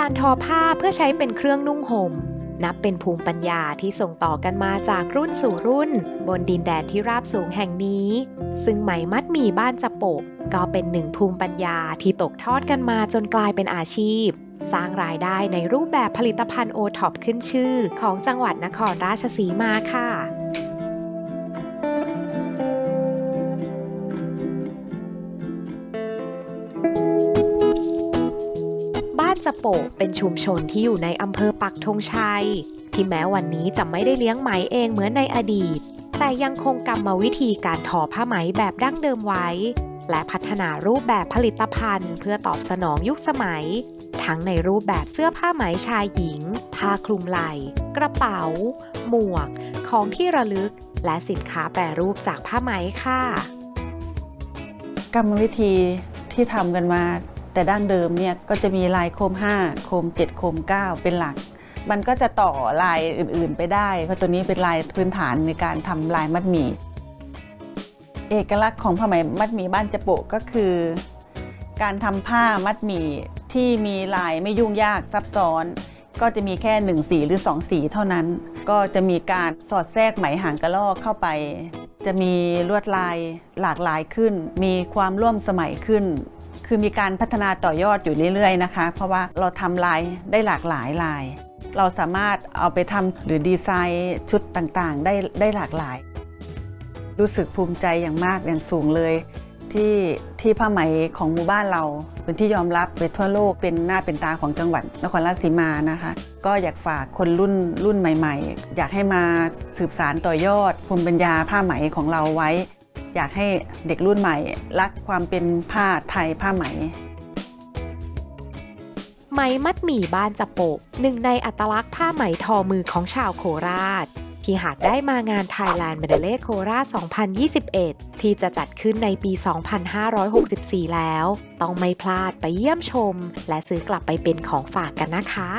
การทอผ้าเพื่อใช้เป็นเครื่องนุ่งห่ม นับเป็นภูมิปัญญาที่ส่งต่อกันมาจากรุ่นสู่รุ่น บนดินแดนที่ราบสูงแห่งนี้ ซึ่งไหมมัดหมี่บ้านจะโปกก็เป็นหนึ่งภูมิปัญญาที่ตกทอดกันมาจนกลายเป็นอาชีพ สร้างรายได้ในรูปแบบผลิตภัณฑ์โอท็อปขึ้นชื่อ ของจังหวัดนครราชสีมาค่ะ บ้านจะโปเป็นชุมชนที่อยู่ในอำเภอปักธงชัย ที่แม้วันนี้จะไม่ได้เลี้ยงไหมเองเหมือนในอดีต แต่ยังคงกรรมวิธีการทอผ้าไหมแบบดั้งเดิมไว้ และพัฒนารูปแบบผลิตภัณฑ์ เพื่อตอบสนองยุคสมัย ทั้งในรูปแบบเสื้อผ้าไหมชายหญิง ผ้าคลุมไหล่กระเป๋า หมวก ของที่ระลึก และสินค้าแปรรูปจากผ้าไหมค่ะ กรรมวิธีที่ทำกันมา แต่ดั้งเดิมเนี่ยก็จะมีลายโคม 5 โคม 7 โคม 9 เป็นหลัก มันก็จะต่อลายอื่นๆไปได้ เพราะตัวนี้เป็นลายพื้นฐานในการทำลายมัดหมี่เอกลักษณ์ของผ้าไหมมัดหมี่บ้านจะโปะก็คือ การทำผ้ามัดหมี่ที่มีลายไม่ยุ่งยากซับซ้อน ก็จะมีแค่1สีหรือ2สีเท่านั้น ก็จะมีการสอดแทรกไหมหางกระรอกเข้าไป จะมีลวดลายหลากหลายขึ้น มีความร่วมสมัยขึ้น คือมีการพัฒนาต่อยอดอยู่เรื่อยๆนะคะ เพราะว่าเราทำลายได้หลากหลายลาย เราสามารถเอาไปทำหรือดีไซน์ชุดต่างๆ ได้ได้หลากหลาย รู้สึกภูมิใจอย่างมากอย่างสูงเลยที่ที่ผ้าไหมของหมู่บ้านเราเป็นที่ยอมรับไปทั่วโลกเป็นหน้าเป็นตาของจังหวัดนครราชสีมานะคะ ก็อยากฝากคนรุ่นรุ่นใหม่ ๆ อยากให้มาสืบสารต่อยอดภูมิปัญญาผ้าไหมของเราไว้ อยากให้เด็กรุ่นใหม่ รักความเป็นผ้าไทยผ้าไหม ไหมมัดหมี่บ้านจะโปะหนึ่งในอัตลักษณ์ผ้าไหมทอมือของชาวโคราช ที่หากได้มางาน Thailand m e d a l e โคราช 2021 ที่จะจัดขึ้นในปี 2564 แล้ว ต้องไม่พลาดไปเยี่ยมชม และซื้อกลับไปเป็นของฝากกันนะคะ